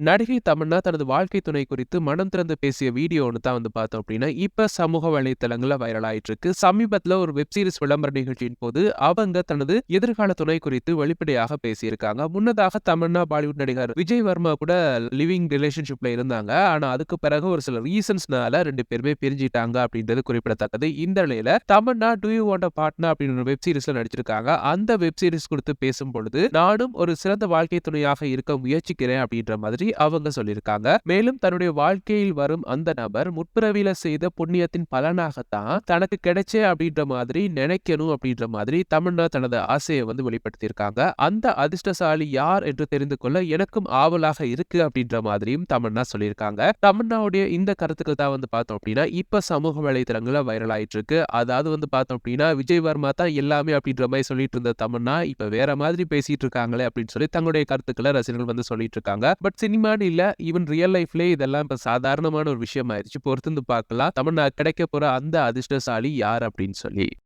நடிகை தமன்னா தனது வாழ்க்கை துணை குறித்து மனம் திறந்து பேசிய வீடியோ ஒன்று தான் வந்து பார்த்தோம் அப்படின்னா இப்போ சமூக வலைத்தளங்களில் வைரல் ஆயிட்டு இருக்கு சமீபத்தில் ஒரு வெப் சீரிஸ் விளம்பர நிகழ்ச்சியின் போது அவங்க தனது எதிர்கால துணை குறித்து வெளிப்படையாக பேசியிருக்காங்க. முன்னதாக தமன்னா பாலிவுட் நடிகர் விஜய் வர்மா கூட லிவிங் ரிலேஷன்ஷிப்ல இருந்தாங்க. ஆனால் அதுக்கு பிறகு ஒரு சில ரீசன்ஸ்னால ரெண்டு பேருமே பிரிஞ்சிட்டாங்க அப்படின்றது குறிப்பிடத்தக்கது. இந்த நிலையில Tamannaah do you want partner அப்படின்னு ஒரு வெப்சீரிஸ்ல நடிச்சிருக்காங்க. அந்த வெப் சீரிஸ் குறித்து பேசும் பொழுது நானும் ஒரு சிறந்த வாழ்க்கை துணையாக இருக்க முயற்சிக்கிறேன் அப்படின்ற மாதிரி அவங்க சொல்லியிருக்காங்க. மேலும் தன்னுடைய வாழ்க்கையில் வரும் அந்த நபர் முற்பிறவியில செய்த புண்ணியத்தின் பலனாகத்தான் தனக்கு கிடைச்சே அப்படின்ற மாதிரி நினைக்கணும் அப்படின்ற மாதிரி தமிழ்னா தனது ஆசையை வந்து வெளிப்படுத்தியிருக்காங்க. அந்த அதிர்ஷ்டசாலி யார் என்று தெரிந்து கொள்ள எனக்கும் ஆவலாக இருக்கு அப்படின்ற மாதிரியும் தமிழ்னா சொல்லியிருக்காங்க. தமிழ்னாவுடைய இந்த கருத்துக்கள் தான் வந்து பார்த்தோம் அப்படின்னா இப்ப சமூக வலைதளங்கள்ல வைரல் ஆயிட்டு இருக்கு அதாவது வந்து பார்த்தோம் அப்படின்னா விஜய் வர்மா தான் எல்லாமே அப்படின்ற மாதிரி சொல்லிட்டு இருந்த தமிழ்னா இப்ப வேற மாதிரி பேசிட்டு இருக்காங்களே அப்படின்னு சொல்லி தங்களுடைய கருத்துக்களை ரசிகர்கள் வந்து சொல்லிட்டு இருக்காங்க. பட் சினிமான்னு இல்ல ஈவன் ரியல் லைஃப்லயே இதெல்லாம் இப்ப சாதாரணமான ஒரு விஷயம் ஆயிருச்சு பொறுத்து பார்க்கலாம் தமிழ்நாடு கிடைக்க போற அந்த அதிர்ஷ்டசாலி யார் அப்படின்னு சொல்லி.